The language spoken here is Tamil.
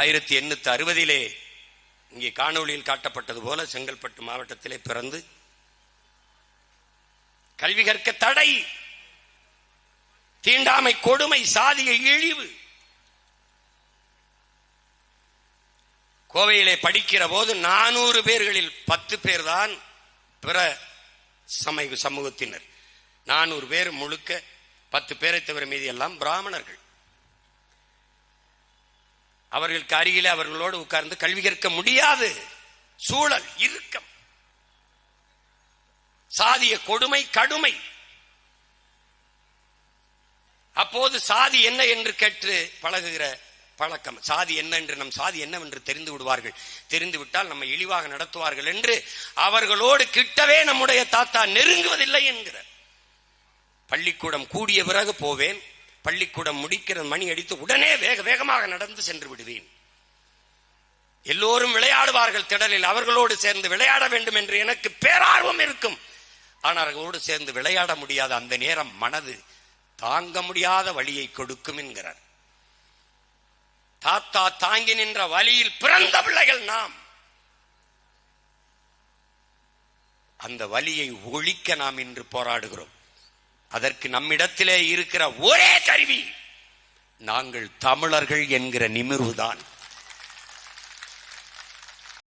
ஆயிரத்தி எண்ணூத்தி அறுபதிலே இங்கே காணொளியில் காட்டப்பட்டது போல செங்கல்பட்டு மாவட்டத்திலே பிறந்து கல்வி கற்க தடை தீண்டாமை கொடுமை சாதிய இழிவு. கோவையிலே படிக்கிற போது நானூறு பேர்களில் பத்து பேர் தான் பிற சமய சமூகத்தினர். நானூறு பேர் முழுக்க பத்து பேரை தவிர மீதி எல்லாம் பிராமணர்கள். அவர்களுக்கு அருகிலே அவர்களோடு உட்கார்ந்து கல்வி கற்க முடியாது. சூழல் இறுக்கம். சாதிய கொடுமை கடுமை. அப்போது சாதி என்ன என்று கேட்டு பழகுகிற பழக்கம். சாதி என்ன என்று நம் சாதி என்னவென்று தெரிந்து விடுவார்கள். தெரிந்து விட்டால் நம்ம இழிவாக நடத்துவார்கள் என்று அவர்களோடு கிட்டவே நம்முடைய தாத்தா நெருங்குவதில்லை என்கிற பள்ளிக்கூடம் கூடிய பிறகு போவேன். பள்ளிக்கூடம் முடிக்கிற மணி அடித்து உடனே வேக வேகமாக நடந்து சென்று விடுவேன். எல்லோரும் விளையாடுவார்கள் திடலில். அவர்களோடு சேர்ந்து விளையாட வேண்டும் என்று எனக்கு பேரார்வம் இருக்கும். ஆனால் அவர்களோடு சேர்ந்து விளையாட முடியாத அந்த நேரம் மனது தாங்க முடியாத வழியை கொடுக்கும் என்கிறார். தாத்தா தாங்கி நின்ற வழியில் பிறந்த பிள்ளைகள் நாம். அந்த வலியை ஒழிக்க நாம் இன்று போராடுகிறோம். அதற்கு நம்மிடத்திலே இருக்கிற ஒரே கருவி நாங்கள் தமிழர்கள் என்கிற நிமிர்வுதான்.